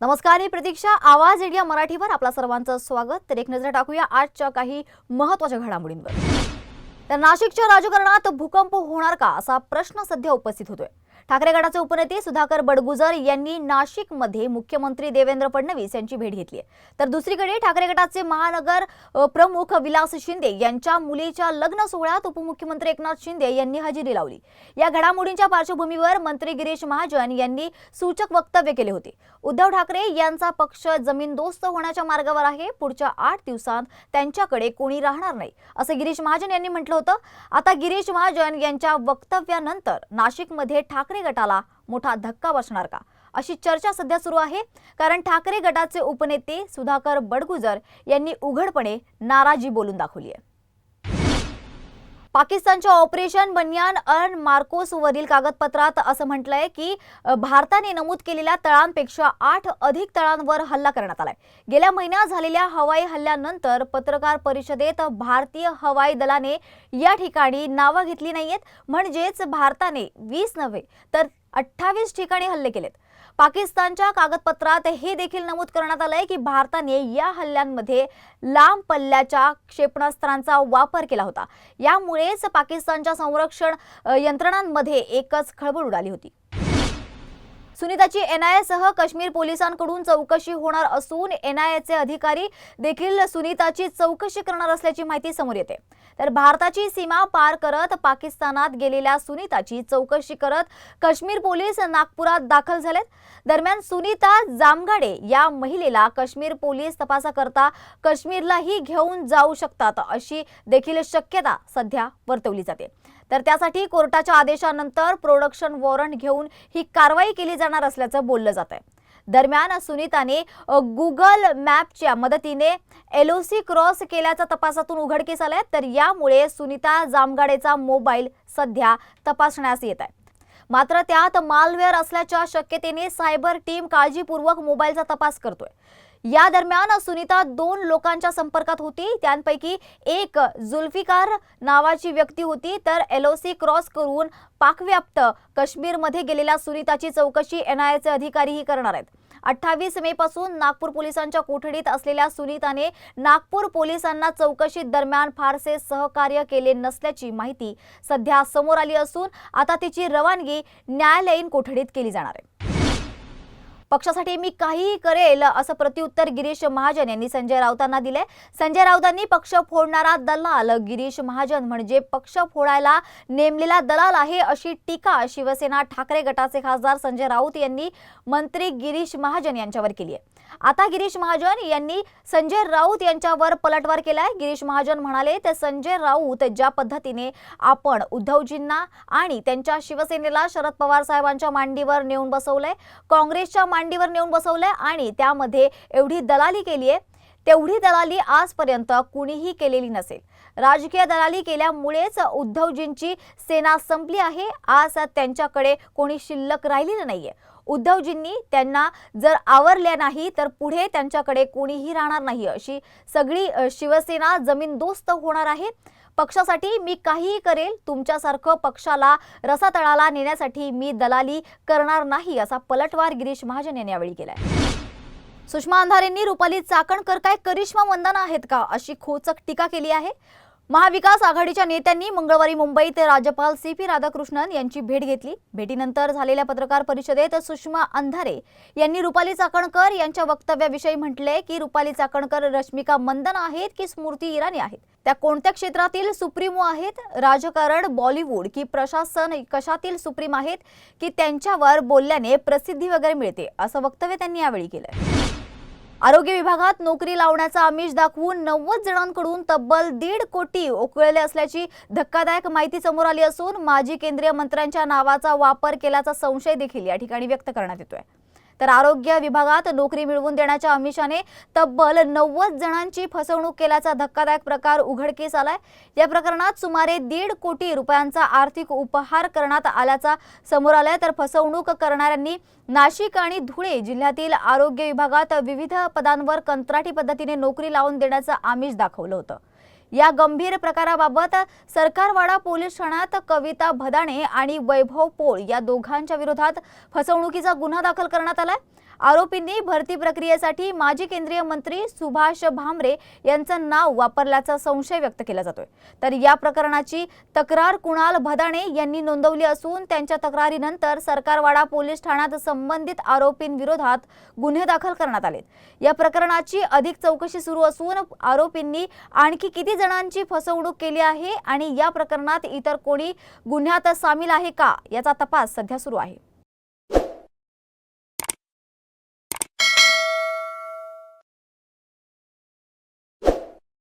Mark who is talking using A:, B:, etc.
A: नमस्कार मी प्रतीक्षा. आवाज इंडिया मराठीवर आपल्या सर्वांचं स्वागत. तर एक नजर टाकूया आजच्या काही महत्त्वाच्या घडामोडींवर. तर नाशिकच्या राजकारणात भूकंप होणार का असा प्रश्न सध्या उपस्थित होतोय. ठाकरे गटाचे उपनेते सुधाकर बडगुजर यांनी नाशिकमध्ये मुख्यमंत्री देवेंद्र फडणवीस यांची भेट घेतली तर दुसरीकडे ठाकरे गटाचे महानगर प्रमुख विलास शिंदे यांच्या मुलीच्या लग्न सोहळ्यात उपमुख्यमंत्री एकनाथ शिंदे यांनी हजेरी लावली. या घडामोडींच्या पार्श्वभूमीवर मंत्री गिरीश महाजन यांनी सूचक वक्तव्य केले होते. उद्धव ठाकरे यांचा पक्ष जमीनदोस्त होण्याच्या मार्गावर आहे. पुढच्या आठ दिवसांत त्यांच्याकडे कोणी राहणार नाही असं गिरीश महाजन यांनी म्हटलं होतं. आता गिरीश महाजन यांच्या वक्तव्यानंतर नाशिकमध्ये ठाकरे गटाला मोठा धक्का बसणार का? अशी चर्चा सध्या सुरू आहे. कारण ठाकरे गटाचे उपनेते सुधाकर बडगुजर यांनी उघडपणे नाराजी बोलून दाखवली आहे. पाकिस्तानच्या ऑपरेशन बनियान अन मार्कोस वरील कागदपत्रात असं म्हटलंय की भारताने नमूद केलेल्या तळांपेक्षा आठ अधिक तळांवर हल्ला करण्यात आलाय. गेल्या महिन्यात झालेल्या हवाई हल्ल्यानंतर पत्रकार परिषदेत भारतीय हवाई दलाने या ठिकाणी नावं घेतली नाहीयेत. म्हणजेच भारताने वीस नव्हे तर अठ्ठावीस ठिकाणी हल्ले केलेत. पाकिस्तानच्या कागदपत्रात हे देखील नमूद करण्यात आलंय की भारताने या हल्ल्यांमध्ये लांब पल्ल्याच्या क्षेपणास्त्रांचा वापर केला होता. यामुळेच पाकिस्तानच्या संरक्षण यंत्रणांमध्ये एकच खळबळ उडाली होती. सुनीताची एनआयएसह काश्मीर पोलिसांकडून चौकशी होणार असून एनआयएचे अधिकारी देखील सुनीताची चौकशी करणार असल्याची माहिती समोर येते. तर भारताची सीमा पार करत पाकिस्तानात गेलेल्या सुनीताची चौकशी करत काश्मीर पोलीस नागपुरात दाखल झालेत. दरम्यान सुनीता जामगाडे या महिलेला काश्मीर पोलीस तपासाकरता काश्मीरलाही घेऊन जाऊ शकतात अशी देखील शक्यता सध्या वर्तवली जाते. तर त्यासाठी कोर्टाच्या आदेशानंतर प्रोडक्शन वॉरंट घेऊन ही कारवाई केली जाणार असल्याचं बोललं जात आहे. दरम्यान सुनीताने गुगल मॅपच्या मदतीने एलओसी क्रॉस केल्याचा तपासातून उघडकीस आलाय. तर यामुळे सुनीता जामगाडेचा मोबाईल सध्या तपासण्यास येत आहे. मात्र त्यात मालवेअर असल्याच्या शक्यतेने सायबर टीम काळजीपूर्वक मोबाईलचा तपास करतोय. या दरम्यान सुनीता दोन लोकांच्या संपर्कात होती. त्यांपैकी एक जुल्फिकार नावाची व्यक्ती होती. तर एलओसी क्रॉस करून पाकव्याप्त काश्मीरमध्ये गेलेल्या सुनीताची चौकशी एनआयएचे अधिकारीही करणार आहेत. अठ्ठावीस मे पासून नागपूर पोलिसांच्या कोठडीत असलेल्या सुनीताने नागपूर पोलिसांना चौकशी दरम्यान फारसे सहकार्य केले नसल्याची माहिती सध्या समोर आली असून आता तिची रवानगी न्यायालयीन कोठडीत केली जाणार आहे. पक्षासाठी मी काहीही करेल असं प्रत्युत्तर गिरीश महाजन यांनी संजय राऊतांना दिलंय. संजय राऊतांनी पक्ष फोडणारा दलाल. गिरीश महाजन म्हणजे पक्ष फोडायला नेमलेला दलाल आहे अशी टीका शिवसेना ठाकरे गटाचे खासदार संजय राऊत यांनी मंत्री गिरीश महाजन यांच्यावर केली आहे. आता गिरीश महाजन यांनी संजय राऊत यांच्यावर पलटवार केलाय. गिरीश महाजन म्हणाले ते संजय राऊत ज्या पद्धतीने आपण उद्धवजींना आणि त्यांच्या शिवसेनेला शरद पवार साहेबांच्या मांडीवर नेऊन बसवलंय काँग्रेसच्या मांडीवर नेऊन बसवलंय आणि त्यामध्ये एवढी दलाली केली आहे तेवढी दलाली आजपर्यंत कुणीही केलेली नसेल. राजकीय दलाली केल्यामुळेच उद्धवजींची सेना संपली आहे. आज त्यांच्याकडे कोणी शिल्लक राहिलेलं नाहीये. उद्धवजींनी त्यांना जर आवरल्या नाही तर पुढे त्यांच्याकडे कोणीही राहणार नाही अशी सगळी शिवसेना शिवसेना जमीनदोस्त होणार आहे. पक्षासाठी मी काहीही करेल तुमच्यासारखं पक्षाला रसातळाला नेण्यासाठी मी दलाली करणार नाही असा पलटवार गिरीश महाजन यांनी यावेळी केलाय. सुषमा अंधारेंनी रुपाली चाकणकर काय करिश्मा वंदना आहेत का अशी खोचक टीका केली आहे. महाविकास आघाडीच्या नेत्यांनी मंगळवारी मुंबईत राज्यपाल सी पी राधाकृष्णन यांची भेट घेतली. भेटीनंतर झालेल्या पत्रकार परिषदेत सुषमा अंधारे यांनी रुपाली चाकणकर यांच्या वक्तव्याविषयी म्हटले की रुपाली चाकणकर रश्मिका मंदना आहेत की स्मृती इराणी आहेत? त्या कोणत्या क्षेत्रातील सुप्रीमो आहेत? राजकारण बॉलिवूड की प्रशासन कशातील सुप्रीम आहेत? की त्यांच्यावर बोलल्याने प्रसिद्धी वगैरे मिळते? असं वक्तव्य त्यांनी यावेळी केलंय. आरोग्य विभागात नोकरी लावण्याचा आमिष दाखवून नव्वद जणांकडून तब्बल दीड कोटी उकळले असल्याची धक्कादायक माहिती समोर आली असून माजी केंद्रीय मंत्र्यांच्या नावाचा वापर केल्याचा संशय देखील या ठिकाणी व्यक्त करण्यात येतोय. तर आरोग्य विभागात नोकरी मिळवून देण्याच्या आमिषाने तब्बल नव्वद जणांची फसवणूक केल्याचा धक्कादायक प्रकार उघडकीस आलाय. या प्रकरणात सुमारे दीड कोटी रुपयांचा आर्थिक उपहार करण्यात आल्याचा समोर आलाय. तर फसवणूक करणाऱ्यांनी नाशिक आणि धुळे जिल्ह्यातील आरोग्य विभागात विविध पदांवर कंत्राटी पद्धतीने नोकरी लावून देण्याचं आमिष दाखवलं होतं. या गंभीर प्रकाराबाबत सरकारवाडा पोलीस ठाण्यात कविता भदाणे आणि वैभव पोळ या दोघांच्या विरोधात फसवणुकीचा गुन्हा दाखल करण्यात आलाय. आरोपींनी भरती प्रक्रियेसाठी माजी केंद्रीय मंत्री सुभाष भामरे यांचं नाव वापरल्याचा संशय व्यक्त केला जातोय. तर या प्रकरणाची तक्रार कुणाल भदाणे यांनी नोंदवली असून त्यांच्या तक्रारीनंतर सरकारवाडा पोलीस ठाण्यात संबंधित आरोपींविरोधात गुन्हे दाखल करण्यात आलेत. या प्रकरणाची अधिक चौकशी सुरू असून आरोपींनी आणखी किती जणांची फसवणूक केली आहे आणि या प्रकरणात इतर कोणी गुन्ह्यात सामील आहे का याचा तपास सध्या सुरू आहे.